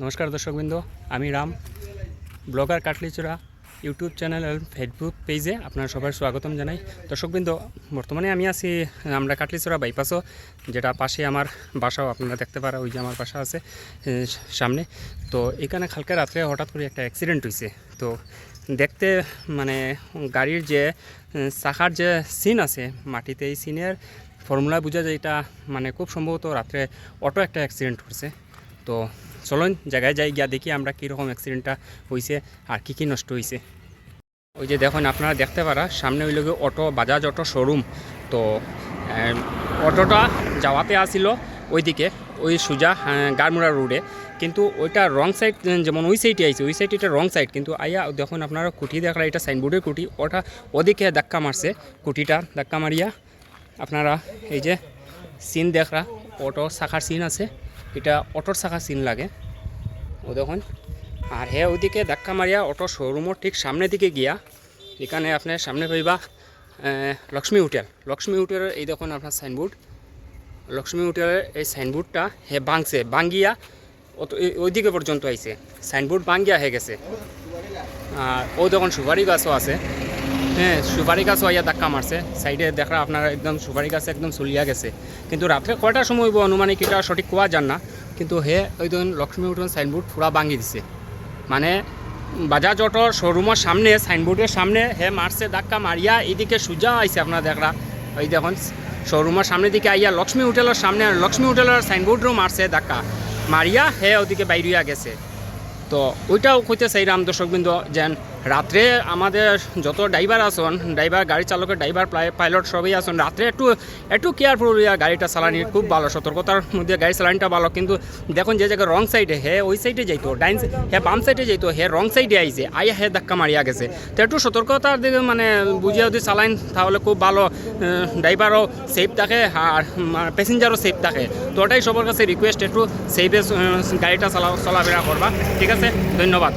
নমস্কার দর্শকবৃন্দ, আমি Ram, blogger Katlichura, YouTube channel এবং ফেসবুক পেজে আপনার সবার স্বাগতম জানাই। দর্শকবৃন্দ, বর্তমানে আমি আছি আমরা কাটলিচূড়া বাইপাসও, যেটা পাশে আমার বাসাও, আপনারা দেখতে পারা, ওই যে আমার বাসা আছে সামনে। তো এখানে কালকে রাত্রে হঠাৎ করে একটা অ্যাক্সিডেন্ট হয়েছে তো দেখতে মানে গাড়ির যে চাকার যে সিন আছে, মাটিতে এই সিনের ফর্মুলা বোঝা যায় এটা মানে খুব সম্ভবত রাত্রে অটো একটা অ্যাক্সিডেন্ট করছে তো চলুন জায়গায় যাই গিয়া দেখি আমরা কীরকম অ্যাক্সিডেন্টটা হয়েছে আর কী কী নষ্ট হয়েছে ওই যে দেখুন আপনারা দেখতে পারা সামনে ওই লোকে অটো বাজাজ অটো শোরুম তো অটোটা যাওয়াতে আসিল ওইদিকে ওই সুজা আহ, গারমুড়া রোডে কিন্তু ওইটা রং সাইড যেমন ওই সাইডে আইছে ওই সাইড এটা রং সাইড কিন্তু আইয়া দেখুন আপনারা কুটি দেখরা এটা সাইনবোর্ডের কুটি ওটা ওদিকে ধাক্কা মারছে কুটিটা ধাক্কা মারিয়া। আপনারা এই যে সিন দেখরা অটো শাখার সিন আছে। এটা অটোর শাখার সিন লাগে। ও দেখুন। আর হ্যাঁ ওইদিকে ধাক্কা মারিয়া অটো শোরুমের ঠিক সামনের দিকে গিয়া, এখানে আপনার সামনে পাইবা লক্ষ্মী হোটেল। লক্ষ্মী হোটেলের এই দেখুন আপনার সাইনবোর্ড লক্ষ্মী হোটেলের এই সাইনবোর্ডটা হে ভাঙছে, ভাঙ্গিয়া অত ওইদিকে পর্যন্ত আইছে। সাইনবোর্ড ভাঙ্গিয়া হয়ে গেছে। আর ও দেখুন সুপারি গাছও আছে। হ্যাঁ সুপারি গাছ আইয়া ধাক্কা মারছে। সাইডে দেখা আপনার একদম সুপারি গাছ একদম চলিয়া গেছে। কিন্তু রাত্রে কয়টার সময় হইব, অনুমানিক এটা সঠিক কোয়া যান না। কিন্তু হে ওই লক্ষ্মী উঠোন সাইনবোর্ড পুরা ভাঙি দিছে। মানে বাজাজ অটোর শোরুমের সামনে সাইনবোর্ডের সামনে হে মারছে, ধাক্কা মারিয়া এইদিকে সুজা আইছে আপনার দেখরা ওই দেখুন শোরুমের সামনে দিকে আইয়া লক্ষ্মী হোটেলের সামনে, লক্ষ্মী হোটেলের সাইনবোর্ডও মারছে ধাক্কা। মারিয়া হে ওদিকে বাইরিয়া গেছে। তো ওইটাও কইতে চাইলাম দর্শকবৃন্দ যেন রাত্রে আমাদের যত ড্রাইভার আসন ড্রাইভার, গাড়ি চালকের ড্রাইভার পাইলট সবই আসন রাত্রে একটু একটু কেয়ারফুল গাড়িটা চালানি, খুব ভালো, সতর্কতার মধ্যে গাড়ি চালানিটা ভালো। কিন্তু দেখুন যে জায়গায় রং সাইডে হে ওই সাইডে যাইতো, ডাইন হে বাম সাইডে যাইতো, হে রং সাইডে আইছে আইয়া হে ধাক্কা মারিয়া গেছে। তো একটু সতর্কতার দিকে মানে বুঝিয়ে যদি চালাইন, তাহলে খুব ভালো ড্রাইভারও সেফ থাকে আর প্যাসেঞ্জারও সেফ থাকে। তো ওটাই সবার কাছে রিকোয়েস্ট একটু সেফে গাড়িটা চলা চলাফেরা করবা। ঠিক আছে? ধন্যবাদ।